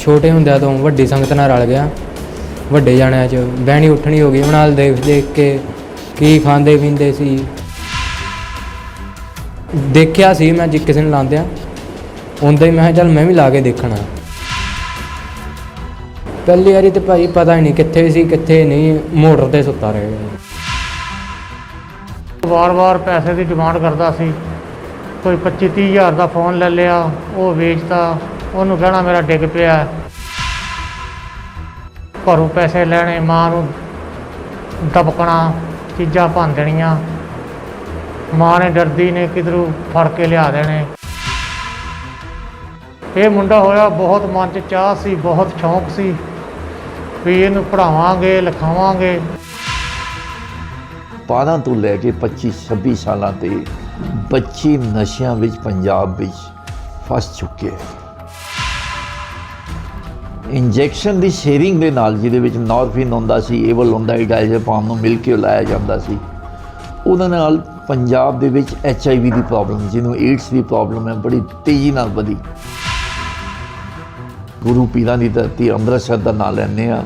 ਛੋਟੇ ਹੁੰਦਿਆਂ ਤੋਂ ਵੱਡੀ ਸੰਗਤ ਨਾਲ ਰਲ ਗਿਆ। ਵੱਡੇ ਜਾਣਿਆਂ 'ਚ ਬਹਿਣੀ ਉੱਠਣੀ ਹੋ ਗਈ। ਉਹਨਾਂ ਨਾਲ ਦੇਖ ਦੇਖ ਕੇ ਕੀ ਖਾਂਦੇ ਪੀਂਦੇ ਸੀ। ਦੇਖਿਆ ਸੀ ਮੈਂ ਜੇ ਕਿਸੇ ਨੂੰ ਲਾਉਂਦਿਆਂ ਹੁੰਦਾ ਹੀ ਮੈਂ ਕਿਹਾ, ਚੱਲ ਮੈਂ ਵੀ ਲਾ ਕੇ ਦੇਖਣਾ। ਪਹਿਲੀ ਵਾਰੀ ਤੇ ਭਾਈ ਪਤਾ ਹੀ ਨਹੀਂ ਕਿੱਥੇ ਸੀ, ਕਿੱਥੇ ਨਹੀਂ। ਮੋਟਰ ਤੇ ਸੁੱਤਾ ਰਹੇ ਵਾਰ-ਵਾਰ ਪੈਸੇ ਦੀ ਡਿਮਾਂਡ ਕਰਦਾ ਸੀ। ਕੋਈ 25 ਹਜ਼ਾਰ ਦਾ ਫੋਨ ਲੈ ਲਿਆ, ਉਹ ਵੇਚਤਾ। ਉਹਨੂੰ ਕਹਿਣਾ ਮੇਰਾ ਡਿੱਗ ਪਿਆ। ਘਰੋਂ ਪੈਸੇ ਲੈਣੇ, ਮਾਂ ਨੂੰ ਦਬਕਣਾ, ਚੀਜ਼ਾਂ ਭੰਨ ਦੇਣੀਆਂ। ਮਾਂ ਨੇ ਡਰਦੀ ਨੇ ਕਿਧਰੋਂ ਫੜ ਕੇ ਲਿਆ ਦੇਣੇ। ਇਹ ਮੁੰਡਾ ਹੋਇਆ ਬਹੁਤ ਮਨ 'ਚ ਚਾਹ ਸੀ, ਬਹੁਤ ਸ਼ੌਂਕ ਸੀ। ਵੀ ਇਹਨੂੰ ਪੜਾਵਾਂਗੇ ਲਿਖਾਵਾਂਗੇ। 12 ਤੋਂ ਲੈ ਕੇ 25 26 ਸਾਲਾਂ ਤੇ ਬੱਚੇ ਨਸ਼ਿਆਂ ਵਿੱਚ ਪੰਜਾਬ ਵਿੱਚ ਫਸ ਚੁੱਕੇ। ਹੈ ਇੰਜੈਕਸ਼ਨ ਦੀ ਸ਼ੇਅਰਿੰਗ ਦੇ ਨਾਲ, ਜਿਹਦੇ ਵਿੱਚ ਨੋਰਫਿਨ ਹੁੰਦਾ ਸੀ, ਏਵਲ ਹੁੰਦਾ ਇਡਾਇਜ਼ੇਪਾਮ ਨੂੰ ਮਿਲ ਕੇ ਲਾਇਆ ਜਾਂਦਾ ਸੀ। ਉਹਨਾਂ ਨਾਲ ਪੰਜਾਬ ਦੇ ਵਿੱਚ ਐਚ ਆਈ ਵੀ ਦੀ ਪ੍ਰੋਬਲਮ ਜਿਹਨੂੰ ਏਡਸ ਦੀ ਪ੍ਰੋਬਲਮ ਹੈ, ਬੜੀ ਤੇਜ਼ੀ ਨਾਲ ਵਧੀ। ਗੁਰੂ ਪੀਰਾਂ ਦੀ ਧਰਤੀ ਅੰਮ੍ਰਿਤਸਰ ਦਾ ਨਾਂ ਲੈਂਦੇ ਆ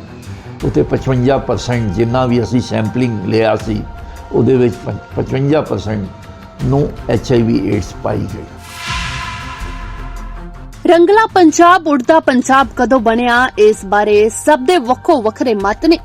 ਉਤੇ 55% ਜਿੰਨਾ ਵੀ ਅਸੀਂ ਸੈਂਪਲਿੰਗ ਲਿਆ ਸੀ, ਉਹਦੇ ਵਿੱਚ ਪੰਜ- 55% ਨੂੰ ਐਚ ਆਈ ਵੀ ਏਡਸ ਪਾਈ ਗਈ। ਰੰਗਲਾ ਪੰਜਾਬ ਉੜਦਾ ਪੰਜਾਬ ਕਦੋਂ ਬਣਿਆ? ਇਸ ਬਾਰੇ ਸਭ ਦੇ ਵੱਖੋ ਵੱਖਰੇ ਮਤ ਨੇ।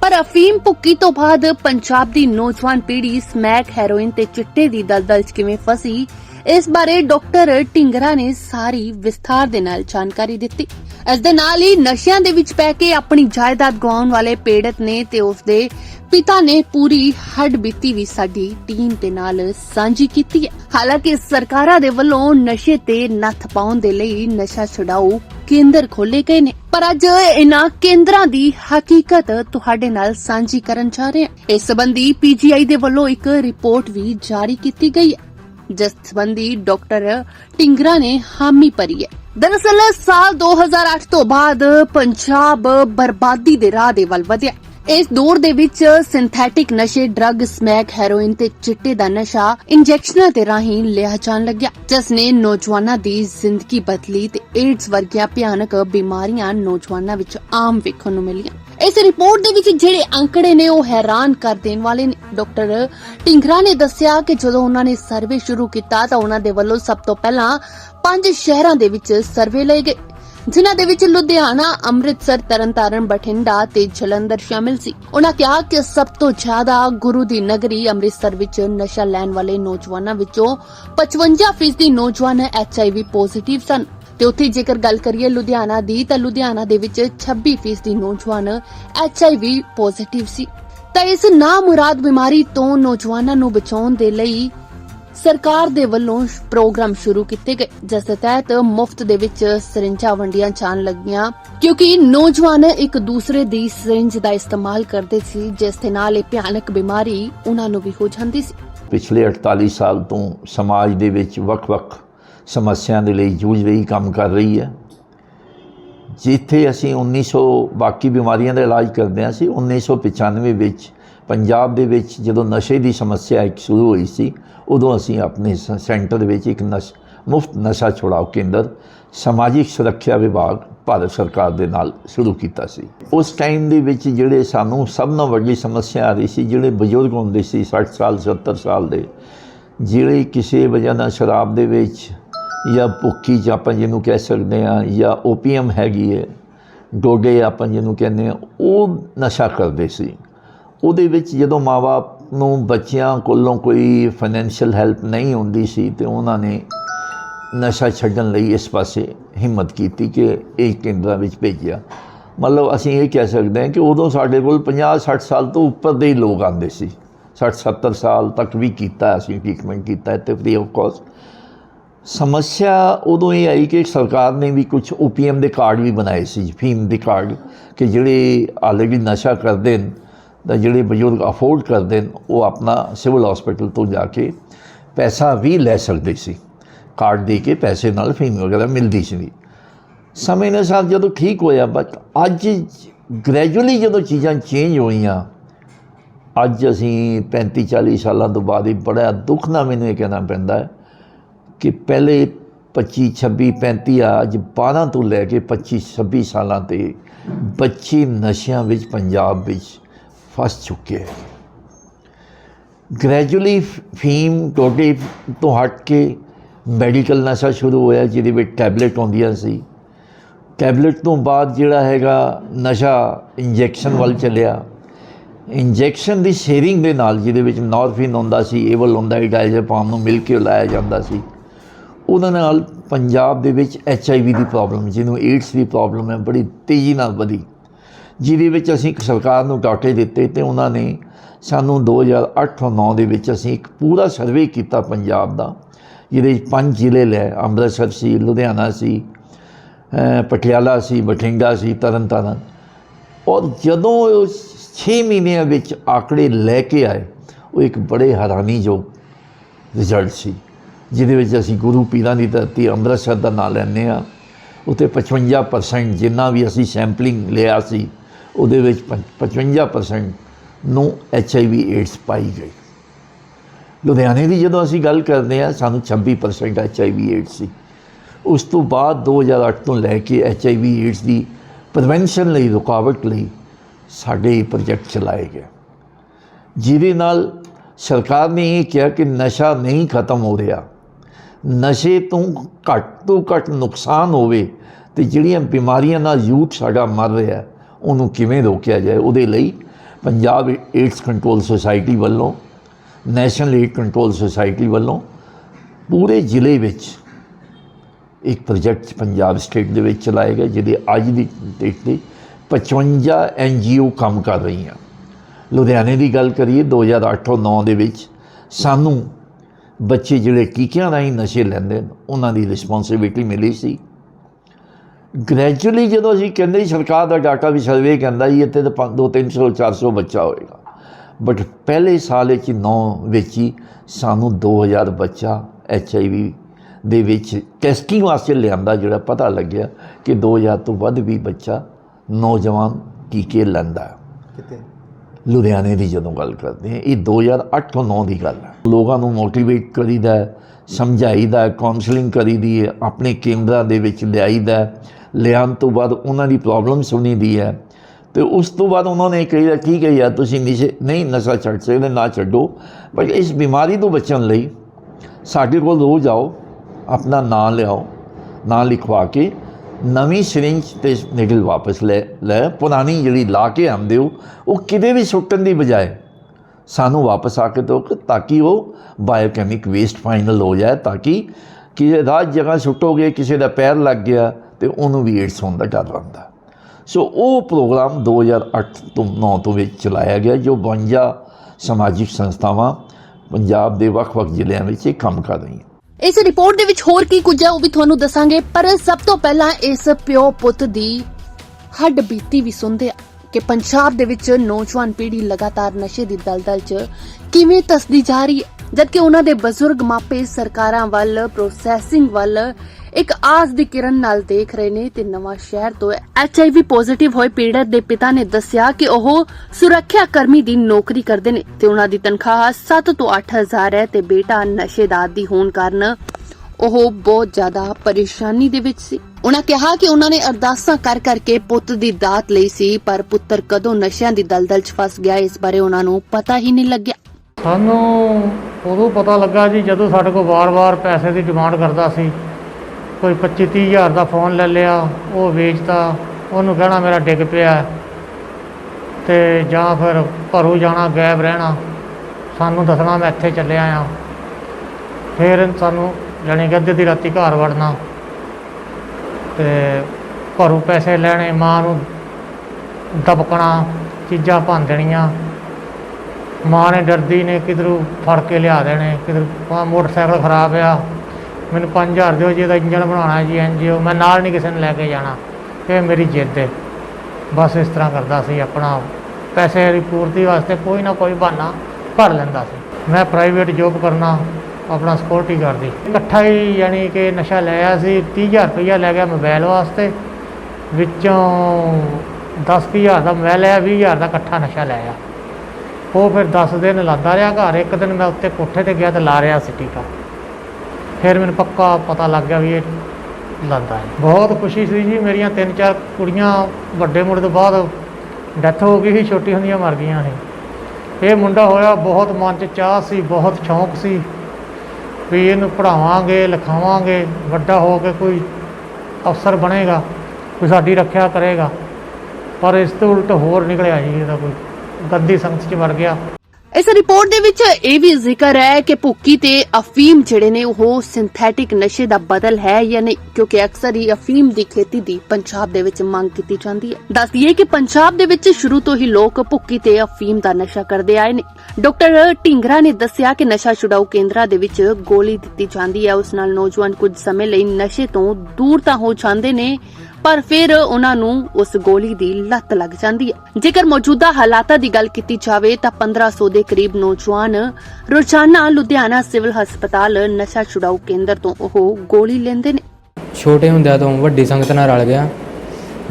ਪਰ ਅਫੀਮ ਭੁੱਕੀ ਤੋਂ ਬਾਅਦ ਪੰਜਾਬ ਦੀ ਨੌਜਵਾਨ ਪੀੜ੍ਹੀ ਸਮੈਕ ਹੈਰੋਇਨ ਤੇ ਚਿੱਟੇ ਦੀ ਦਲਦਲ 'ਚ ਕਿਵੇਂ ਫਸੀ? ਇਸ ਬਾਰੇ ਡਾਕਟਰ ਢਿੰਗਰਾ ਨੇ ਸਾਰੀ ਵਿਸਥਾਰ ਦੇ ਨਾਲ ਜਾਣਕਾਰੀ ਦਿੱਤੀ। ਇਸ ਦੇ ਨਾਲ ਹੀ ਨਸ਼ਿਆਂ ਦੇ ਵਿੱਚ ਪੈ ਕੇ ਆਪਣੀ ਜਾਇਦਾਦ ਗਵਾਉਣ ਵਾਲੇ ਪੀੜਤ ਨੇ ਤੇ ਉਸ ਦੇ ਪਿਤਾ ਨੇ ਪੂਰੀ ਹੱਡ ਬੀਤੀ ਵੀ ਸਾਡੀ ਟੀਮ ਦੇ ਨਾਲ ਸਾਂਝੀ ਕੀਤੀ ਹੈ। ਹਾਲਾਂਕਿ ਸਰਕਾਰਾਂ ਦੇ ਵੱਲੋਂ ਨਸ਼ੇ ਤੇ ਨੱਥ ਪਾਉਣ ਦੇ ਲਈ ਨਸ਼ਾ ਛੁਡਾਓ ਕੇਂਦਰ ਖੋਲੇ ਗਏ ਨੇ। ਪਰ ਅੱਜ ਇਹਨਾਂ ਕੇਂਦਰਾਂ ਦੀ ਹਕੀਕਤ ਤੁਹਾਡੇ ਨਾਲ ਸਾਂਝੀ ਕਰਨ ਜਾ ਰਹੇ ਹਾਂ। ਇਸ ਸੰਬੰਧੀ ਪੀਜੀਆਈ ਦੇ ਵੱਲੋਂ ਇੱਕ ਰਿਪੋਰਟ ਵੀ ਜਾਰੀ ਕੀਤੀ ਗਈ ਹੈ। ਜਿਸ ਸੰਬੰਧੀ ਡਾਕਟਰ ਟਿੰਗਰਾ ਨੇ ਹਾਮੀ ਭਰੀ ਹੈ। ਦਰਅਸਲ ਸਾਲ 2008 ਤੋਂ ਬਾਅਦ ਪੰਜਾਬ ਬਰਬਾਦੀ ਦੇ ਰਾਹ ਦੇ ਵੱਲ ਵਧਿਆ। ਇਸ ਦੌਰ ਦੇ ਵਿੱਚ ਸਿੰਥੈਟਿਕ ਨਸ਼ੇ ਡਰੱਗ ਸਮੈਕ ਹੈਰੋਇਨ ਤੇ ਚਿੱਟੇ ਦਾ ਨਸ਼ਾ ਇੰਜੈਕਸ਼ਨਾਂ ਦੇ ਰਾਹੀਂ ਲਿਆ ਜਾਣ ਲੱਗਿਆ, ਜਿਸ ਨੇ ਨੌਜਵਾਨਾਂ ਦੀ ਜ਼ਿੰਦਗੀ ਬਦਲੀ ਤੇ ਏਡਸ ਵਰਗੀਆਂ ਭਿਆਨਕ ਬਿਮਾਰੀਆਂ ਨੌਜਵਾਨਾਂ ਵਿੱਚ ਆਮ ਵੇਖਣ ਨੂੰ ਮਿਲੀਆਂ। ਇਸ ਰਿਪੋਰਟ ਦੇ ਵਿੱਚ ਜਿਹੜੇ ਅੰਕੜੇ ਨੇ, ਉਹ ਹੈਰਾਨ ਕਰ ਦੇਣ ਵਾਲੇ ਨੇ। ਡਾਕਟਰ ਟਿੰਗਰਾ ਨੇ ਦੱਸਿਆ ਕਿ ਜਦੋਂ ਉਹਨਾਂ ਨੇ ਸਰਵੇ ਸ਼ੁਰੂ ਕੀਤਾ ਤਾਂ ਉਹਨਾਂ ਦੇ ਵੱਲੋਂ ਸਭ ਤੋਂ ਪਹਿਲਾਂ ਪੰਜ ਸ਼ਹਿਰਾਂ ਦੇ ਵਿੱਚ ਸਰਵੇ ਲਏ ਗਏ। ਜਿਨ੍ਹਾਂ ਦੇ ਵਿੱਚ ਲੁਧਿਆਣਾ, ਅੰਮ੍ਰਿਤਸਰ, ਤਰਨਤਾਰਨ, ਬਠਿੰਡਾ ਤੇ ਜਲੰਧਰ ਸ਼ਾਮਿਲ ਸੀ। ਉਹਨਾਂ ਕਿਹਾ ਕਿ ਸਭ ਤੋਂ ਜ਼ਿਆਦਾ ਗੁਰੂ ਦੀ ਨਗਰੀ ਅੰਮ੍ਰਿਤਸਰ ਵਿੱਚ ਨਸ਼ਾ ਲੈਣ ਵਾਲੇ ਨੌਜਵਾਨਾਂ ਵਿੱਚੋਂ 55% ਨੌਜਵਾਨ ਐਚਆਈਵੀ ਪੋਜ਼ਿਟਿਵ ਸਨ। ਤੇ ਉੱਥੇ ਜੇਕਰ ਗੱਲ ਕਰੀਏ ਲੁਧਿਆਣਾ ਦੀ ਤਾਂ ਲੁਧਿਆਣਾ ਦੇ ਵਿੱਚ 26% ਨੌਜਵਾਨ ਐਚਆਈਵੀ ਪੋਜ਼ਿਟਿਵ ਸੀ। ਤਾਂ ਇਸ ਨਾਮੁਰਾਦ ਬਿਮਾਰੀ ਤੋਂ ਨੌਜਵਾਨਾਂ ਨੂੰ ਬਚਾਉਣ ਦੇ ਲਈ ਸਰਕਾਰ ਦੇ ਵੱਲੋਂ ਪ੍ਰੋਗਰਾਮ ਸ਼ੁਰੂ ਕੀਤੇ ਗਏ, ਜਿਸ ਦੇ ਤਹਿਤ ਮੁਫਤ ਦੇ ਵਿੱਚ ਸਰਿੰਜਾਂ ਵੰਡੀਆਂ ਜਾਣ ਲੱਗੀਆਂ। ਕਿਉਂਕਿ ਨੌਜਵਾਨ ਇੱਕ ਦੂਸਰੇ ਦੀ ਸਰਿੰਜ ਦਾ ਇਸਤੇਮਾਲ ਕਰਦੇ ਸੀ, ਜਿਸ ਦੇ ਨਾਲ ਇਹ ਭਿਆਨਕ ਬਿਮਾਰੀ ਉਹਨਾਂ ਨੂੰ ਵੀ ਹੋ ਜਾਂਦੀ ਸੀ। ਪਿਛਲੇ 48 ਸਾਲ ਤੋਂ ਸਮਾਜ ਦੇ ਵਿੱਚ ਵੱਖ-ਵੱਖ ਸਮੱਸਿਆਵਾਂ ਦੇ ਲਈ ਜੂਝ ਰਹੀ ਕੰਮ ਕਰ ਰਹੀ ਹੈ। ਜਿੱਥੇ ਅਸੀਂ 1900 ਬਾਕੀ ਬਿਮਾਰੀਆਂ ਦਾ ਇਲਾਜ ਕਰਦੇ ਹਾਂ ਸੀ 1995 ਵਿੱਚ, ਪੰਜਾਬ ਦੇ ਵਿੱਚ ਜਦੋਂ ਨਸ਼ੇ ਦੀ ਸਮੱਸਿਆ ਇੱਕ ਸ਼ੁਰੂ ਹੋਈ ਸੀ ਉਦੋਂ ਅਸੀਂ ਆਪਣੇ ਸ- ਸੈਂਟਰ ਦੇ ਵਿੱਚ ਇੱਕ ਨਸ਼, ਮੁਫਤ ਨਸ਼ਾ ਛੁਡਾਓ ਕੇਂਦਰ, ਸਮਾਜਿਕ ਸੁਰੱਖਿਆ ਵਿਭਾਗ, ਭਾਰਤ ਸਰਕਾਰ ਦੇ ਨਾਲ ਸ਼ੁਰੂ ਕੀਤਾ ਸੀ। ਉਸ ਟਾਈਮ ਦੇ ਵਿੱਚ ਜਿਹੜੇ ਸਾਨੂੰ ਸਭ ਤੋਂ ਵੱਡੀ ਸਮੱਸਿਆ ਆ ਰਹੀ ਸੀ, ਜਿਹੜੇ ਬਜ਼ੁਰਗ ਹੁੰਦੇ ਸੀ 60 ਸਾਲ 70 ਸਾਲ ਦੇ, ਜਿਹੜੇ ਕਿਸੇ ਵਜ੍ਹਾ ਨਾਲ ਸ਼ਰਾਬ ਦੇ ਵਿੱਚ ਜਾਂ ਭੁੱਖੀ ਚ ਆਪਾਂ ਜਿਹਨੂੰ ਕਹਿ ਸਕਦੇ ਆ ਜਾਂ ਓਪੀਅਮ ਹੈਗੀ ਹੈ, ਡੋਡੇ ਆਪਾਂ ਜਿਹਨੂੰ ਕਹਿੰਦੇ ਆ ਉਹ ਨਸ਼ਾ ਕਰਦੇ ਸੀ। ਉਹਦੇ ਵਿੱਚ ਜਦੋਂ ਮਾਪੇ ਨੂੰ ਬੱਚਿਆਂ ਕੋਲੋਂ ਕੋਈ ਫਾਈਨੈਂਸ਼ੀਅਲ ਹੈਲਪ ਨਹੀਂ ਹੁੰਦੀ ਸੀ ਤੇ ਉਹਨਾਂ ਨੇ ਨਸ਼ਾ ਛੱਡਣ ਲਈ ਇਸ ਪਾਸੇ ਹਿੰਮਤ ਕੀਤੀ ਕਿ ਇਹ ਕੇਂਦਰਾਂ ਵਿੱਚ ਭੇਜਿਆ। ਮਤਲਬ ਅਸੀਂ ਇਹ ਕਹਿ ਸਕਦੇ ਹਾਂ ਕਿ ਉਦੋਂ ਸਾਡੇ ਕੋਲ 50 60 ਸਾਲ ਤੋਂ ਉੱਪਰ ਦੇ ਹੀ ਲੋਕ ਆਉਂਦੇ ਸੀ। 60 70 ਸਾਲ ਤੱਕ ਵੀ ਕੀਤਾ, ਅਸੀਂ ਟ੍ਰੀਟਮੈਂਟ ਕੀਤਾ ਤੇ ਫ੍ਰੀ ਆਫ ਕਾਸਟ ਸਮੱਸਿਆ ਉਦੋਂ ਇਹ ਆਈ ਕਿ ਸਰਕਾਰ ਨੇ ਵੀ ਕੁਝ ਓਪੀਐਮ ਦੇ ਕਾਰਡ ਵੀ ਬਣਾਏ ਸੀ ਫੀਮ ਦੇ ਕਾਰਡ ਕਿ ਜਿਹੜੇ ਆਲਰੇਡੀ ਨਸ਼ਾ ਕਰਦੇ ਨੇ ਤਾਂ ਜਿਹੜੇ ਬਜ਼ੁਰਗ ਅਫੋਰਡ ਕਰਦੇ ਨੇ, ਉਹ ਆਪਣਾ ਸਿਵਲ ਹਸਪੀਟਲ ਤੋਂ ਜਾ ਕੇ ਪੈਸਾ ਵੀ ਲੈ ਸਕਦੇ ਸੀ। ਕਾਰਡ ਦੇ ਕੇ ਪੈਸੇ ਨਾਲ ਫੀਮ ਵਗੈਰਾ ਮਿਲਦੀ ਸੀ ਸਮੇਂ ਦੇ ਸਾਥ ਜਦੋਂ ਠੀਕ ਹੋਇਆ ਬਟ ਅੱਜ ਗ੍ਰੈਜੂਅਲੀ ਜਦੋਂ ਚੀਜ਼ਾਂ ਚੇਂਜ ਹੋਈਆਂ, ਅੱਜ ਅਸੀਂ 35 40 ਸਾਲਾਂ ਤੋਂ ਬਾਅਦ ਹੀ ਬੜਾ ਦੁੱਖ ਨਾਲ ਮੈਨੂੰ ਇਹ ਕਹਿਣਾ ਪੈਂਦਾ ਹੈ ਕਿ ਪਹਿਲੇ 25 26 35 ਆ ਅੱਜ 12 ਤੋਂ ਲੈ ਕੇ 25 26 ਸਾਲਾਂ ਤੇ ਬੱਚੇ ਨਸ਼ਿਆਂ ਵਿੱਚ ਪੰਜਾਬ ਵਿੱਚ ਫਸ ਚੁੱਕੇ ਹੈ। ਗ੍ਰੈਜੂਅਲੀ ਫੀਮ ਟੋਟੇ ਤੋਂ ਹਟ ਕੇ ਮੈਡੀਕਲ ਨਸ਼ਾ ਸ਼ੁਰੂ ਹੋਇਆ, ਜਿਹਦੇ ਵਿੱਚ ਟੈਬਲੇਟ ਆਉਂਦੀਆਂ ਸੀ। ਟੈਬਲੇਟ ਤੋਂ ਬਾਅਦ ਜਿਹੜਾ ਹੈਗਾ ਨਸ਼ਾ ਇੰਜੈਕਸ਼ਨ ਵੱਲ ਚੱਲਿਆ। ਇੰਜੈਕਸ਼ਨ ਦੀ ਸ਼ੇਅਰਿੰਗ ਦੇ ਨਾਲ ਜਿਹਦੇ ਵਿੱਚ ਨਾਰਫਿਨ ਹੁੰਦਾ ਸੀ ਏਵਲ ਹੁੰਦਾ ਸੀ ਨੂੰ ਮਿਲ ਕੇ ਲਾਇਆ ਜਾਂਦਾ ਸੀ। ਉਹਨਾਂ ਨਾਲ ਪੰਜਾਬ ਦੇ ਵਿੱਚ ਐਚ ਆਈ ਵੀ ਦੀ ਪ੍ਰੋਬਲਮ ਜਿਹਨੂੰ ਏਡਸ ਦੀ ਪ੍ਰੋਬਲਮ ਹੈ, ਬੜੀ ਤੇਜ਼ੀ ਨਾਲ ਵਧੀ। ਜਿਹਦੇ ਵਿੱਚ ਅਸੀਂ ਇੱਕ ਸਰਕਾਰ ਨੂੰ ਟਾਕੇ ਦਿੱਤੇ ਤੇ ਉਹਨਾਂ ਨੇ ਸਾਨੂੰ 2008-9 ਦੇ ਵਿੱਚ ਅਸੀਂ ਇੱਕ ਪੂਰਾ ਸਰਵੇ ਕੀਤਾ ਪੰਜਾਬ ਦਾ, ਜਿਹਦੇ ਵਿੱਚ ਪੰਜ ਜ਼ਿਲ੍ਹੇ ਲੈ, ਅੰਮ੍ਰਿਤਸਰ ਸੀ, ਲੁਧਿਆਣਾ ਸੀ ਪਟਿਆਲਾ ਸੀ, ਬਠਿੰਡਾ ਸੀ, ਤਰਨਤਾਰਨ। ਔਰ ਜਦੋਂ 6 ਮਹੀਨਿਆਂ ਵਿੱਚ ਆਕੜੇ ਲੈ ਕੇ ਆਏ, ਉਹ ਇੱਕ ਬੜੇ ਹੈਰਾਨੀਯੋਗ ਰਿਜ਼ਲਟ ਸੀ, ਜਿਹਦੇ ਵਿੱਚ ਅਸੀਂ ਗੁਰੂ ਪੀਰਾਂ ਦੀ ਧਰਤੀ ਅੰਮ੍ਰਿਤਸਰ ਦਾ ਨਾਂ ਲੈਂਦੇ ਆ ਉਤੇ 55% ਜਿੰਨਾ ਵੀ ਅਸੀਂ ਸੈਂਪਲਿੰਗ ਲਿਆ ਸੀ ਉਹਦੇ ਵਿੱਚ ਪੰਜ- 55% ਨੂੰ ਐਚ ਆਈ ਵੀ ਏਡਸ ਪਾਈ ਗਈ। ਲੁਧਿਆਣੇ ਦੀ ਜਦੋਂ ਅਸੀਂ ਗੱਲ ਕਰਦੇ ਆ ਸਾਨੂੰ 26% ਐਚ ਆਈ ਵੀ ਏਡਸ ਸੀ। ਉਸ ਤੋਂ ਬਾਅਦ 2008 ਤੋਂ ਲੈ ਕੇ ਐਚ ਆਈ ਵੀ ਏਡਸ ਦੀ ਪ੍ਰੀਵੈਂਸ਼ਨ ਲਈ, ਰੁਕਾਵਟ ਲਈ ਸਾਡੇ ਇਹ ਪ੍ਰੋਜੈਕਟ ਚਲਾਏ ਗਏ। ਜਿਹਦੇ ਨਾਲ ਸਰਕਾਰ ਨੇ ਇਹ ਕਿਹਾ ਕਿ ਨਸ਼ਾ ਨਹੀਂ ਖਤਮ ਹੋ ਰਿਹਾ। ਨਸ਼ੇ ਤੋਂ ਘੱਟ ਤੋਂ ਘੱਟ ਨੁਕਸਾਨ ਹੋਵੇ ਤੇ ਜਿਹੜੀਆਂ ਬਿਮਾਰੀਆਂ ਨਾਲ ਯੂਥ ਸਾਡਾ ਮਰ ਰਿਹਾ ਉਹਨੂੰ ਕਿਵੇਂ ਰੋਕਿਆ ਜਾਏ, ਉਹਦੇ ਲਈ ਪੰਜਾਬ ਏਡਸ ਕੰਟਰੋਲ ਸੁਸਾਇਟੀ ਵੱਲੋਂ ਨੈਸ਼ਨਲ ਏਡ ਕੰਟਰੋਲ ਸੁਸਾਇਟੀ ਵੱਲੋਂ ਪੂਰੇ ਜ਼ਿਲ੍ਹੇ ਵਿੱਚ ਇੱਕ ਪ੍ਰੋਜੈਕਟ ਪੰਜਾਬ ਸਟੇਟ ਦੇ ਵਿੱਚ ਚਲਾਇਆ ਗਿਆ, ਜਿਹਦੇ ਅੱਜ ਦੀ ਡੇਟ ਤੇ 55 ਐਨ ਜੀ ਓ ਕੰਮ ਕਰ ਰਹੀਆਂ। ਲੁਧਿਆਣੇ ਦੀ ਗੱਲ ਕਰੀਏ 2008-9 ਦੇ ਵਿੱਚ ਸਾਨੂੰ ਬੱਚੇ ਜਿਹੜੇ ਕੀਕਿਆਂ ਰਾਹੀਂ ਨਸ਼ੇ ਲੈਂਦੇ ਨੇ ਉਹਨਾਂ ਦੀ ਰਿਸਪੌਂਸਿਬਿਲਟੀ ਮਿਲੀ ਸੀ। ਗ੍ਰੈਜੂਅਲੀ ਜਦੋਂ ਅਸੀਂ ਕਹਿੰਦੇ ਸਰਕਾਰ ਦਾ ਡਾਟਾ ਵੀ ਸਰਵੇ ਕਹਿੰਦਾ ਜੀ ਇੱਥੇ ਤਾਂ 2 300 400 ਬੱਚਾ ਹੋਏਗਾ। ਬਟ ਪਹਿਲੇ ਸਾਲ ਵਿੱਚ 9 ਵਿੱਚ ਹੀ ਸਾਨੂੰ 2000 ਬੱਚਾ ਐਚ ਆਈ ਵੀ ਦੇ ਵਿੱਚ ਟੈਸਟਿੰਗ ਵਾਸਤੇ ਲਿਆਂਦਾ ਜਿਹੜਾ ਪਤਾ ਲੱਗਿਆ ਕਿ 2000 ਤੋਂ ਵੱਧ ਵੀ ਬੱਚਾ ਨੌਜਵਾਨ ਟੀਕੇ ਲੈਂਦਾ। ਕਿਤੇ ਲੁਧਿਆਣੇ ਦੀ ਜਦੋਂ ਗੱਲ ਕਰਦੇ ਹਾਂ ਇਹ 2008 ਤੋਂ 9 ਦੀ ਗੱਲ ਹੈ। ਲੋਕਾਂ ਨੂੰ ਮੋਟੀਵੇਟ ਕਰੀਦਾ ਸਮਝਾਈਦਾ ਕਾਉਂਸਲਿੰਗ ਕਰੀਦੀ ਹੈ ਆਪਣੇ ਕੇਂਦਰਾਂ ਦੇ ਵਿੱਚ ਲਿਆਈਦਾ। ਲਿਆਉਣ ਤੋਂ ਬਾਅਦ ਉਹਨਾਂ ਦੀ ਪ੍ਰੋਬਲਮ ਸੁਣੀ ਸੁਣੀਦੀ ਹੈ। ਤੇ ਉਸ ਤੋਂ ਬਾਅਦ ਉਹਨਾਂ ਨੇ ਕਹੀਦਾ ਠੀਕ ਹੈ ਯਾਰ ਤੁਸੀਂ ਨਿਸ਼ੇ ਨਹੀਂ ਨਸ਼ਾ ਛੱਡ ਸਕਦੇ, ਨਾ ਛੱਡੋ। ਪਰ ਇਸ ਬਿਮਾਰੀ ਤੋਂ ਬਚਣ ਲਈ ਸਾਡੇ ਕੋਲ ਰੋਜ਼ ਆਓ, ਆਪਣਾ ਨਾਂ ਲਿਆਓ, ਨਾਂ ਲਿਖਵਾ ਕੇ ਨਵੀਂ ਸਿਰਿੰਜ ਤੇ ਨਿਗਲ ਵਾਪਸ ਲੈ ਲੈ, ਪੁਰਾਣੀ ਜਿਹੜੀ ਲਾ ਕੇ ਆਉਂਦੇ ਹੋ, ਉਹ ਕਿਤੇ ਵੀ ਸੁੱਟਣ ਦੀ ਬਜਾਏ ਸਾਨੂੰ ਵਾਪਸ ਆ ਕੇ ਦਿਓ ਤਾਂ ਕਿ ਉਹ ਬਾਇਓਕੈਮਿਕ ਵੇਸਟ ਫਾਈਨਲ ਹੋ ਜਾਏ, ਤਾਂ ਕਿ ਕਿਸੇ ਰਾਜ ਜਗ੍ਹਾ ਸੁੱਟੋਗੇ, ਕਿਸੇ ਦਾ ਪੈਰ ਲੱਗ ਗਿਆ ਤੇ ਉਹਨੂੰ ਵੀ ਏਡਸ ਹੋਣ ਦਾ ਡਰ ਰਹਿੰਦਾ। ਸੋ ਉਹ ਪ੍ਰੋਗਰਾਮ 2008 ਤੋਂ 9 ਤੋਂ ਵਿੱਚ ਚਲਾਇਆ ਗਿਆ, ਜੋ 52 ਸਮਾਜਿਕ ਸੰਸਥਾਵਾਂ ਪੰਜਾਬ ਦੇ ਵੱਖ-ਵੱਖ ਜ਼ਿਲ੍ਹਿਆਂ ਵਿੱਚ ਇਹ ਕੰਮ ਕਰ ਰਹੀਆਂ। ਇਸ ਰਿਪੋਰਟ ਦੇ ਵਿੱਚ ਹੋਰ ਕੀ ਕੁਝ ਹੈ ਉਹ ਵੀ ਤੁਹਾਨੂੰ ਦੱਸਾਂਗੇ, ਪਰ ਸਭ ਤੋਂ ਪਹਿਲਾਂ ਇਸ ਪਿਓ ਪੁੱਤ ਦੀ ਹੱਡ ਬੀਤੀ ਵੀ ਸੁਣਦੇ ਆ ਕਿ ਪੰਜਾਬ ਦੇ ਵਿੱਚ ਨੌਜਵਾਨ ਪੀੜ੍ਹੀ ਲਗਾਤਾਰ ਨਸ਼ੇ ਦੀ ਦਲਦਲ 'ਚ ਕਿਵੇਂ ਤਸਦੀ ਜਾ ਰਹੀ ਹੈ? ਜਦਕਿ ਉਹਨਾਂ ਦੇ ਬਜ਼ੁਰਗ ਮਾਪੇ ਸਰਕਾਰਾਂ ਵੱਲ ਪ੍ਰੋਸੈਸਿੰਗ ਵੱਲ ਇੱਕ ਆਸ ਦੀ ਕਿਰਨ ਨਾਲ ਦੇਖ ਰਹੇ ਨੇ ਤੇ ਨਵਾਂ ਸ਼ਹਿਰ ਤੋਂ ਐਚਆਈਵੀ ਪੋਜ਼ਿਟਿਵ ਹੋਏ ਪੀੜਤ ਦੇ ਪਿਤਾ ਨੇ ਦੱਸਿਆ ਕਿ ਉਹ ਸੁਰੱਖਿਆ ਕਰਮੀ ਦੀ ਨੌਕਰੀ ਕਰਦੇ ਨੇ ਤੇ ਉਹਨਾਂ ਦੀ ਤਨਖਾਹ 7 ਤੋਂ 8000 ਹੈ ਤੇ ਬੇਟਾ ਨਸ਼ੇ ਦਾ ਆਦੀ ਹੋਣ ਕਾਰਨ ਉਹ ਬਹੁਤ ਜ਼ਿਆਦਾ ਪਰੇਸ਼ਾਨੀ ਦੇ ਵਿੱਚ ਸੀ। ਉਹਨਾਂ ਕਿਹਾ ਕਿ ਉਹਨਾਂ ਨੇ ਅਰਦਾਸਾਂ ਕਰ ਕਰਕੇ ਪੁੱਤ ਦੀ ਦਾਤ ਲਈ ਸੀ, ਪਰ ਪੁੱਤਰ ਕਦੋਂ ਨਸ਼ਿਆਂ ਦੀ ਦਲਦਲ 'ਚ ਫਸ ਗਿਆ, ਇਸ ਬਾਰੇ ਉਹਨਾਂ ਨੂੰ ਪਤਾ ਹੀ ਨਹੀਂ ਲੱਗਿਆ। ਸਾਨੂੰ ਉਦੋਂ ਪਤਾ ਲੱਗਾ ਜੀ, ਜਦੋਂ ਸਾਡੇ ਕੋਲ ਵਾਰ-ਵਾਰ ਪੈਸੇ ਦੀ ਡਿਮਾਂਡ ਕਰਦਾ ਸੀ। ਕੋਈ 25 ਹਜ਼ਾਰ ਦਾ ਫੋਨ ਲੈ ਲਿਆ, ਉਹ ਵੇਚਤਾ, ਉਹਨੂੰ ਕਹਿਣਾ ਮੇਰਾ ਡਿੱਗ ਪਿਆ। ਹੈ। ਤੇ ਜਾਂ ਫਿਰ ਘਰੋਂ ਜਾਣਾ, ਗਾਇਬ ਰਹਿਣਾ, ਸਾਨੂੰ ਦੱਸਣਾ ਮੈਂ ਇੱਥੇ ਚੱਲਿਆ ਆ। ਫਿਰ ਸਾਨੂੰ ਜਾਣੀ ਕਿ ਅੱਧੀ ਦੀ ਰਾਤੀ ਘਰ ਵੜਨਾ। ਤੇ ਘਰੋਂ ਪੈਸੇ ਲੈਣੇ, ਮਾਂ ਨੂੰ ਦਬਕਣਾ, ਚੀਜ਼ਾਂ ਭੰਨ ਦੇਣੀਆਂ। ਮਾਂ ਨੇ ਡਰਦੀ ਨੇ ਕਿਧਰੋਂ ਫੜ ਕੇ ਲਿਆ ਦੇਣੇ, ਕਿਧਰ ਮੋਟਰਸਾਈਕਲ ਖਰਾਬ ਆ, ਮੈਨੂੰ 5000 ਦਿਓ ਜੀ, ਇਹਦਾ ਇੰਜਨ ਬਣਾਉਣਾ ਜੀ ਐਨਜੀਓ ਮੈਂ ਨਾਲ ਨਹੀਂ ਕਿਸੇ ਨੂੰ ਲੈ ਕੇ ਜਾਣਾ। ਇਹ ਮੇਰੀ ਜਿੱਦ ਹੈ ਬਸ ਇਸ ਤਰ੍ਹਾਂ ਕਰਦਾ ਸੀ, ਆਪਣਾ ਪੈਸੇ ਦੀ ਪੂਰਤੀ ਵਾਸਤੇ ਕੋਈ ਨਾ ਕੋਈ ਬਹਾਨਾ ਭਰ ਲੈਂਦਾ ਸੀ। ਮੈਂ ਪ੍ਰਾਈਵੇਟ ਜੋਬ ਕਰਨਾ ਆਪਣਾ ਸਕਿਉਰਟੀ ਕਰਦੀ ਇਕੱਠਾ ਹੀ ਯਾਨੀ ਕਿ ਨਸ਼ਾ ਲੈ ਆਇਆ ਸੀ 30000 ਰੁਪਈਆ ਲੈ ਗਿਆ ਮੋਬਾਈਲ ਵਾਸਤੇ। ਵਿੱਚੋਂ 10000 ਦਾ ਮੋਬਾਈਲ ਲਿਆ 20000 ਦਾ ਇਕੱਠਾ ਨਸ਼ਾ ਲੈ ਆਇਆ ਉਹ ਫਿਰ 10 ਦਿਨ ਲਾਦਾ ਰਿਹਾ ਘਰ, ਇੱਕ ਦਿਨ ਮੈਂ ਉੱਤੇ ਕੋਠੇ ਤੇ ਗਿਆ ਤੇ ਲਾ ਰਿਹਾ ਸੀ ਟੀਕਾ ਫਿਰ ਮੈਨੂੰ ਪੱਕਾ ਪਤਾ ਲੱਗ ਗਿਆ ਵੀ ਇਹ ਲਾਂਦਾ ਹੈ। ਬਹੁਤ ਖੁਸ਼ੀ ਸੀ ਜੀ, ਮੇਰੀਆਂ ਤਿੰਨ ਚਾਰ ਕੁੜੀਆਂ ਵੱਡੇ ਮੁੰਡੇ ਤੋਂ ਬਾਅਦ ਡੈਥ ਹੋ ਗਈ ਸੀ ਛੋਟੀ ਹੁੰਦੀਆਂ ਮਰ ਗਈਆਂ ਸੀ ਇਹ ਮੁੰਡਾ ਹੋਇਆ, ਬਹੁਤ ਮਨ 'ਚ ਚਾਹ ਸੀ, ਬਹੁਤ ਸ਼ੌਂਕ ਸੀ। ਵੀ ਇਹਨੂੰ ਪੜ੍ਹਾਵਾਂਗੇ, ਲਿਖਾਵਾਂਗੇ, ਵੱਡਾ ਹੋ ਕੇ ਕੋਈ ਅਫਸਰ ਬਣੇਗਾ, ਕੋਈ ਸਾਡੀ ਰੱਖਿਆ ਕਰੇਗਾ। ਪਰ ਇਸ ਤੋਂ ਉਲਟ ਹੋਰ ਨਿਕਲਿਆ ਜੀ, ਇਹਦਾ ਕੋਈ ਗੰਦੀ ਸੰਗਤ 'ਚ ਵੜ ਗਿਆ। ਇਸ ਰਿਪੋਰਟ ਦੇ ਵਿੱਚ ਇਹ ਵੀ ਜ਼ਿਕਰ ਹੈ ਕਿ ਭੁੱਕੀ ਤੇ ਅਫੀਮ ਜਿਹੜੇ ਨੇ ਉਹ ਸਿੰਥੈਟਿਕ ਨਸ਼ੇ ਦਾ ਬਦਲ ਹੈ ਜਾਂ ਨਹੀਂ ਕਿਉਂਕਿ ਅਕਸਰ ਹੀ ਅਫੀਮ ਦੀ ਖੇਤੀ ਦੀ ਪੰਜਾਬ ਦੇ ਵਿੱਚ ਮੰਗ ਕੀਤੀ ਜਾਂਦੀ ਹੈ। ਦੱਸ ਕਿ ਪੰਜਾਬ ਦੇ ਵਿੱਚ ਸ਼ੁਰੂ ਤੋਂ ਹੀ ਲੋਕ ਭੁੱਕੀ ਤੇ ਅਫੀਮ ਦਾ ਨਸ਼ਾ ਕਰਦੇ ਆਏ ਨੇ। ਡਾਕਟਰ ਢਿੰਗਰਾ ਨੇ ਦੱਸਿਆ ਕਿ ਨਸ਼ਾ ਛੁਡਾਊ ਕੇਂਦਰਾਂ ਦੇ ਵਿੱਚ ਗੋਲੀ ਦਿੱਤੀ ਜਾਂਦੀ ਹੈ। ਉਸ ਨਾਲ ਨੌਜਵਾਨ ਕੁਝ ਸਮੇਂ ਲਈ ਨਸ਼ੇ ਤੋਂ ਦੂਰ ਤਾਂ ਹੋ ਜਾਂਦੇ ਨੇ ਪਰ ਫਿਰ ਉਹਨਾਂ ਨੂੰ ਉਸ ਗੋਲੀ ਦੀ ਲੱਤ ਲੱਗ ਜਾਂਦੀ ਹੈ। ਜੇਕਰ ਮੌਜੂਦਾ ਹਾਲਾਤਾਂ ਦੀ ਗੱਲ ਕੀਤੀ ਜਾਵੇ ਤਾਂ 1500 ਦੇ ਕਰੀਬ ਨੌਜਵਾਨ ਰੋਜ਼ਾਨਾ ਲੁਧਿਆਣਾ ਸਿਵਲ ਹਸਪਤਾਲ ਨਸ਼ਾ ਛੁਡਾਊ ਕੇਂਦਰ ਤੋਂ ਉਹ ਗੋਲੀ ਲੈਂਦੇ ਨੇ। ਛੋਟੇ ਹੁੰਦਿਆਂ ਤੋਂ ਵੱਡੀ ਸੰਗਤ ਨਾਲ ਰਲ ਗਿਆ।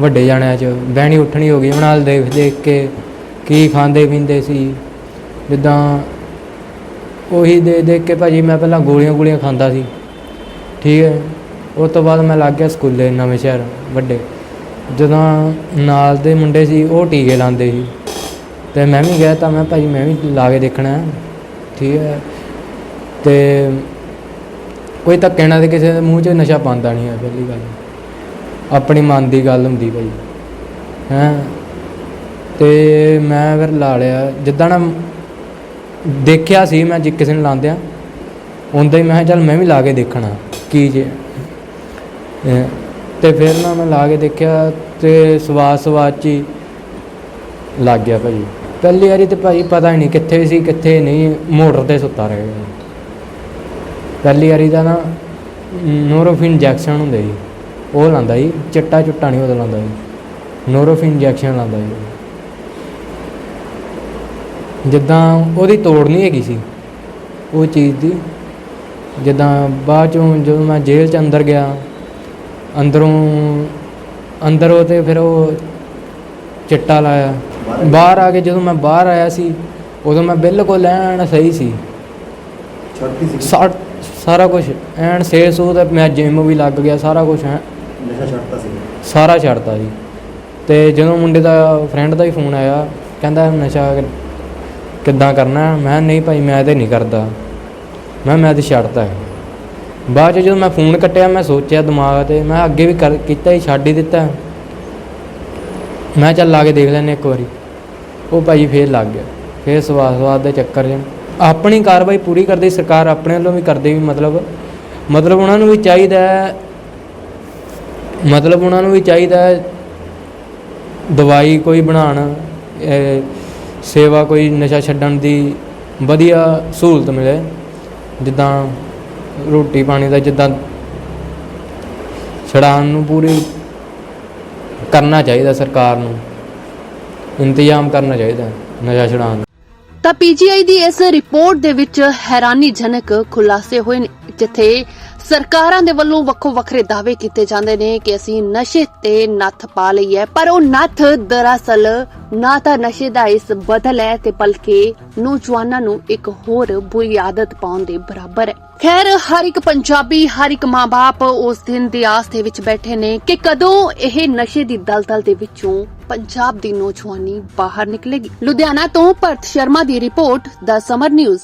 ਵੱਡੇ ਜਾਣਿਆਂ 'ਚ ਬਹਿਣੀ ਉੱਠਣੀ ਹੋ ਗਈ। ਉਹਨਾਂ ਨਾਲ ਦੇਖ ਦੇਖ ਕੇ ਕੀ ਖਾਂਦੇ ਪੀਂਦੇ ਸੀ। ਜਿੱਦਾਂ ਉਹੀ ਦੇਖ ਦੇਖ ਕੇ ਭਾਜੀ ਮੈਂ ਪਹਿਲਾਂ ਗੋਲੀਆਂ ਗੋਲੀਆਂ ਖਾਂਦਾ ਸੀ। ਠੀਕ ਹੈ। ਉਸ ਤੋਂ ਬਾਅਦ ਮੈਂ ਲੱਗ ਗਿਆ ਸਕੂਲੇ ਨਵੇਂ ਸ਼ਹਿਰ, ਵੱਡੇ। ਜਦੋਂ ਨਾਲ ਦੇ ਮੁੰਡੇ ਸੀ, ਉਹ ਟੀਕੇ ਲਾਉਂਦੇ ਸੀ। ਤੇ ਮੈਂ ਵੀ ਗਿਆ ਤਾਂ ਮੈਂ ਭਾਜੀ ਮੈਂ ਵੀ ਲਾ ਕੇ ਦੇਖਣਾ। ਠੀਕ ਹੈ। ਤੇ ਕੋਈ ਧੱਕੇ ਨਾਲ ਤੇ ਕਿਸੇ ਦੇ ਮੂੰਹ 'ਚ ਨਸ਼ਾ ਪਾਉਂਦਾ ਨਹੀਂ ਹੈ, ਪਹਿਲੀ ਗੱਲ। ਆਪਣੀ ਮਨ ਦੀ ਗੱਲ ਹੁੰਦੀ ਭਾਈ। ਹੈਂ। ਤੇ ਮੈਂ ਫਿਰ ਲਾ ਲਿਆ, ਜਿੱਦਾਂ ਨਾ ਦੇਖਿਆ ਸੀ ਮੈਂ, ਜੇ ਕਿਸੇ ਨੂੰ ਲਾਉਂਦਿਆਂ ਹੁੰਦਾ ਹੀ ਮੈਂ ਕਿਹਾ, ਚੱਲ ਮੈਂ ਵੀ ਲਾ ਕੇ ਦੇਖਣਾ, ਕੀ ਜੇ। ਤੇ ਫਿਰ ਨਾ ਮੈਂ ਲਾ ਕੇ ਦੇਖਿਆ ਤੇ ਸਵਾਸ ਸਵਾਸ 'ਚ ਹੀ ਲੱਗ ਗਿਆ ਭਾਜੀ ਪਹਿਲੀ ਵਾਰੀ ਤੇ ਭਾਜੀ ਪਤਾ ਹੀ ਨਹੀਂ ਕਿੱਥੇ ਸੀ, ਕਿੱਥੇ ਨਹੀਂ, ਮੋਟਰ ਤੇ ਸੁੱਤਾ ਰਹਿ ਗਿਆ। ਪਹਿਲੀ ਵਾਰੀ ਦਾ ਨਾ ਨੋਰੋਫਿਨ ਇੰਜੈਕਸ਼ਨ ਹੁੰਦੇ ਜੀ ਉਹ ਲਾਂਦਾ ਜੀ ਚਿੱਟਾ ਚੁੱਟਾ ਨਹੀਂ ਉਹਦਾ ਲਾਂਦਾ ਜੀ ਨੋਰੋਫਿਨ ਇੰਜੈਕਸ਼ਨ ਲਾਂਦਾ ਜੀ ਜਿੱਦਾਂ ਉਹਦੀ ਤੋੜ ਨਹੀਂ ਹੈਗੀ ਸੀ, ਉਹ ਚੀਜ਼ ਦੀ, ਜਿੱਦਾਂ ਬਾਅਦ ਚੋਂ ਜਦੋਂ ਮੈਂ ਜੇਲ੍ਹ ਚ ਅੰਦਰ ਗਿਆ ਅੰਦਰੋਂ ਅੰਦਰੋਂ ਤੇ ਫਿਰ ਉਹ ਚਿੱਟਾ ਲਾਇਆ। ਬਾਹਰ ਆ ਕੇ ਜਦੋਂ ਮੈਂ ਬਾਹਰ ਆਇਆ ਸੀ ਉਦੋਂ ਮੈਂ ਬਿਲਕੁਲ ਐਨ ਸਹੀ ਸੀ। ਛੱਡਤੀ ਸੀ ਸਾ- ਸਾਰਾ ਕੁਝ ਐਨ ਸੇ ਸੂ ਤੇ ਮੈਂ ਜਿਮ ਵੀ ਲੱਗ ਗਿਆ ਸਾਰਾ ਕੁਝ ਐ ਨਸ਼ਾ ਛੱਡਤਾ ਸੀ? ਸਾਰਾ ਛੱਡਤਾ ਜੀ। ਤੇ ਜਦੋਂ ਮੁੰਡੇ ਦਾ ਫਰੈਂਡ ਦਾ ਹੀ ਫੋਨ ਆਇਆ ਕਹਿੰਦਾ ਨਸ਼ਾ ਕਿ- ਕਿੱਦਾਂ ਕਰਨਾ? ਹੈ? ਮੈਂ ਕਿਹਾ, ਨਹੀਂ ਭਾਈ ਮੈਂ ਤੇ ਨਹੀਂ ਕਰਦਾ। ਮੈਂ ਮੈਂ ਤੇ ਛੱਡਤਾ। ਹੈ ਬਾਅਦ 'ਚ ਜਦੋਂ ਮੈਂ ਫੋਨ ਕੱਟਿਆ, ਮੈਂ ਸੋਚਿਆ ਦਿਮਾਗ ਤੇ, ਮੈਂ ਅੱਗੇ ਵੀ ਕਰ, ਕੀਤਾ ਹੀ, ਛੱਡ ਹੀ ਦਿੱਤਾ। ਮੈਂ ਚੱਲ ਲਾ ਕੇ ਦੇਖ ਲੈਨੇ ਇੱਕ ਵਾਰੀ। ਉਹ ਭਾਈ ਫੇਰ ਲੱਗ ਗਿਆ। ਫੇਰ ਸਵਾਦ ਸਵਾਦ ਦੇ ਚੱਕਰ 'ਚ ਆਪਣੀ ਕਾਰਵਾਈ ਪੂਰੀ ਕਰਦੀ ਸਰਕਾਰ, ਆਪਣੇ ਵੱਲੋਂ ਵੀ ਕਰਦੇ ਵੀ ਮਤਲਬ। ਮਤਲਬ ਉਹਨਾਂ ਨੂੰ ਵੀ ਚਾਹੀਦਾ ਮਤਲਬ ਉਹਨਾਂ ਨੂੰ ਵੀ ਚਾਹੀਦਾ ਦਵਾਈ ਕੋਈ ਬਣਾਉਣ ਸੇਵਾ ਕੋਈ ਨਸ਼ਾ ਛੱਡਣ ਦੀ ਵਧੀਆ ਸਹੂਲਤ ਮਿਲੇ। ਜਿੱਦਾਂ ਰੋਟੀ ਪਾਣੀ ਦਾ ਜਿੱਦਾਂ ਛਡਾਉਣ ਨੂੰ ਪੂਰੀ ਕਰਨਾ ਚਾਹੀਦਾ ਸਰਕਾਰ ਨੂੰ, ਇੰਤਜ਼ਾਮ ਕਰਨਾ ਚਾਹੀਦਾ ਨਸ਼ਾ ਛਡਾਉਣ ਤਾਂ ਪੀਜੀਆਈ ਦੀ ਇਸ ਰਿਪੋਰਟ ਦੇ ਵਿੱਚ ਹੈਰਾਨੀਜਨਕ ਖੁਲਾਸੇ ਹੋਏ ਨੇ, ਜਿੱਥੇ ਸਰਕਾਰਾਂ ਦੇ ਵੱਲੋਂ ਵੱਖੋ ਵੱਖਰੇ ਦਾਅਵੇ ਕੀਤੇ ਜਾਂਦੇ ਨੇ ਕਿ ਅਸੀਂ ਨਸ਼ੇ ਤੇ ਨੱਥ ਪਾ ਲਈ ਹੈ, ਪਰ ਉਹ ਨੱਥ ਦਰਅਸਲ ਨਾ ਤਾਂ ਨਸ਼ੇ ਦਾ ਇਸ ਬਦਲ ਹੈ ਤੇ ਬਲਕਿ ਨੌਜਵਾਨਾਂ ਨੂੰ ਇੱਕ ਹੋਰ ਬੁਰੀ ਆਦਤ ਪਾਉਣ ਦੇ ਬਰਾਬਰ ਹੈ। ਖੈਰ, ਹਰ ਇੱਕ ਪੰਜਾਬੀ, ਹਰ ਇੱਕ ਮਾਂ-ਬਾਪ ਉਸ ਦਿਨ ਦੀ ਆਸ ਦੇ ਵਿੱਚ ਬੈਠੇ ਨੇ ਕਿ ਕਦੋਂ ਇਹ ਨਸ਼ੇ ਦੀ ਦਲਦਲ ਦੇ ਵਿੱਚੋਂ ਪੰਜਾਬ ਦੀ ਨੌਜਵਾਨੀ ਬਾਹਰ ਨਿਕਲੇਗੀ। ਲੁਧਿਆਣਾ ਤੋਂ ਭਰਤ ਸ਼ਰਮਾ ਦੀ ਰਿਪੋਰਟ, ਦਾ ਸਮਰ ਨਿਊਜ਼।